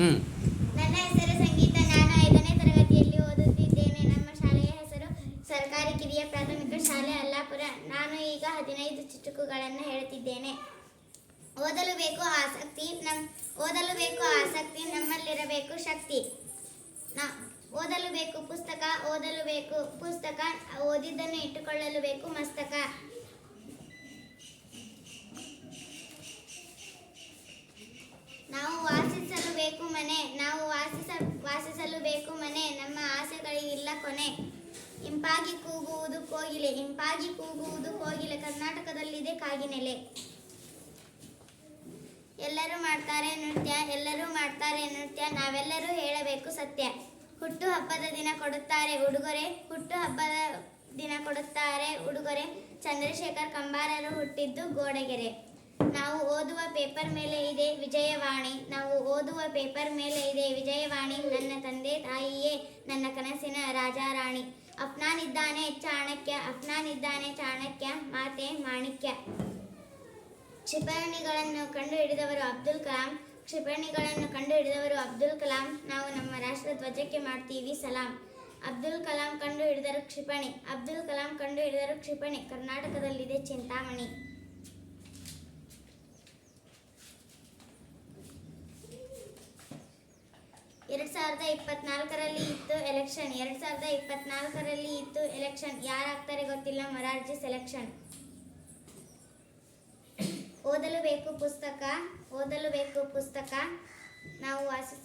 ನನ್ನ ಹೆಸರು ಸಂಗೀತ. ನಾನು ಐದನೇ ತರಗತಿಯಲ್ಲಿ ಓದುತ್ತಿದ್ದೇನೆ. ನಮ್ಮ ಶಾಲೆಯ ಹೆಸರು ಸರ್ಕಾರಿ ಕಿರಿಯ ಪ್ರಾಥಮಿಕ ಶಾಲೆ ಅಲ್ಲಾಪುರ. ನಾನು ಈಗ ಹದಿನೈದು ಚುಟುಕುಗಳನ್ನು ಹೇಳುತ್ತಿದ್ದೇನೆ ಓದಲು ಬೇಕು ಆಸಕ್ತಿ, ನಮ್ ಓದಲು ಬೇಕು ಆಸಕ್ತಿ, ನಮ್ಮಲ್ಲಿರಬೇಕು ಶಕ್ತಿ. ನಾ ಓದಲು ಬೇಕು ಪುಸ್ತಕ, ಓದಲು ಬೇಕು ಪುಸ್ತಕ, ಓದಿದ್ದನ್ನು ಇಟ್ಟುಕೊಳ್ಳಲು ಬೇಕು ಮಸ್ತಕ ನಾವು ವಾಸಿಸಲು ಬೇಕು ಮನೆ ನಾವು ವಾಸಿಸ ವಾಸಿಸಲು ಬೇಕು ಮನೆ. ನಮ್ಮ ಆಸೆಗಳಿಗಿಲ್ಲ ಕೊನೆ. ಇಂಪಾಗಿ ಕೂಗುವುದು ಕೋಗಿಲೆ. ಇಂಪಾಗಿ ಕೂಗುವುದು ಕೋಗಿಲೆ. ಕರ್ನಾಟಕದಲ್ಲಿದೆ ಕಾಗಿನೆಲೆ. ಎಲ್ಲರೂ ಮಾಡ್ತಾರೆ ನೃತ್ಯ. ಎಲ್ಲರೂ ಮಾಡ್ತಾರೆ ನೃತ್ಯ. ನಾವೆಲ್ಲರೂ ಹೇಳಬೇಕು ಸತ್ಯ. ಹುಟ್ಟು ಹಬ್ಬದ ದಿನ ಕೊಡುತ್ತಾರೆ ಉಡುಗೊರೆ. ಹುಟ್ಟು ಹಬ್ಬದ ದಿನ ಕೊಡುತ್ತಾರೆ ಉಡುಗೊರೆ. ಚಂದ್ರಶೇಖರ್ ಕಂಬಾರರು ಹುಟ್ಟಿದ್ದು ಗೋಡಗೆರೆ. ನಾವು ಓದುವ ಪೇಪರ್ ಮೇಲೆ ಇದೆ ವಿಜಯವಾಣಿ. ನಾವು ಓದುವ ಪೇಪರ್ ಮೇಲೆ ಇದೆ ವಿಜಯವಾಣಿ. ನನ್ನ ತಂದೆ ತಾಯಿಯೇ ನನ್ನ ಕನಸಿನ ರಾಜಾರಾಣಿ. ಅಪ್ನಾನಿದ್ದಾನೆ ಚಾಣಕ್ಯ ಅಪ್ನಾನಿದ್ದಾನೆ ಚಾಣಕ್ಯ, ಮಾತೆ ಮಾಣಿಕ್ಯ. ಕ್ಷಿಪಣಿಗಳನ್ನು ಕಂಡುಹಿಡಿದವರು ಅಬ್ದುಲ್ ಕಲಾಂ. ಕ್ಷಿಪಣಿಗಳನ್ನು ಕಂಡುಹಿಡಿದವರು ಅಬ್ದುಲ್ ಕಲಾಂ. ನಾವು ನಮ್ಮ ರಾಷ್ಟ್ರ ಧ್ವಜಕ್ಕೆ ಮಾಡ್ತೀವಿ ಸಲಾಂ. ಅಬ್ದುಲ್ ಕಲಾಂ ಕಂಡು ಹಿಡಿದರು ಕ್ಷಿಪಣಿ. ಅಬ್ದುಲ್ ಕಲಾಂ ಕಂಡು ಹಿಡಿದರು ಕ್ಷಿಪಣಿ. ಕರ್ನಾಟಕದಲ್ಲಿದೆ ಚಿಂತಾಮಣಿ ಎರಡ್ ಸಾವಿರದ ಇಪ್ಪತ್ನಾಲ್ಕರಲ್ಲಿ ಇತ್ತು ಎಲೆಕ್ಷನ್ ಎರಡ್ ಸಾವಿರದ ಇಪ್ಪತ್ನಾಲ್ಕರಲ್ಲಿ ಇತ್ತು ಎಲೆಕ್ಷನ್ ಯಾರಾಗ್ತಾರೆ ಗೊತ್ತಿಲ್ಲ, ಮೊರಾರ್ಜಿ ಸೆಲೆಕ್ಷನ್ ಓದಲು ಬೇಕು ಪುಸ್ತಕ, ಓದಲು ಬೇಕು ಪುಸ್ತಕ. ನಾವು ವಾಸಿಸ್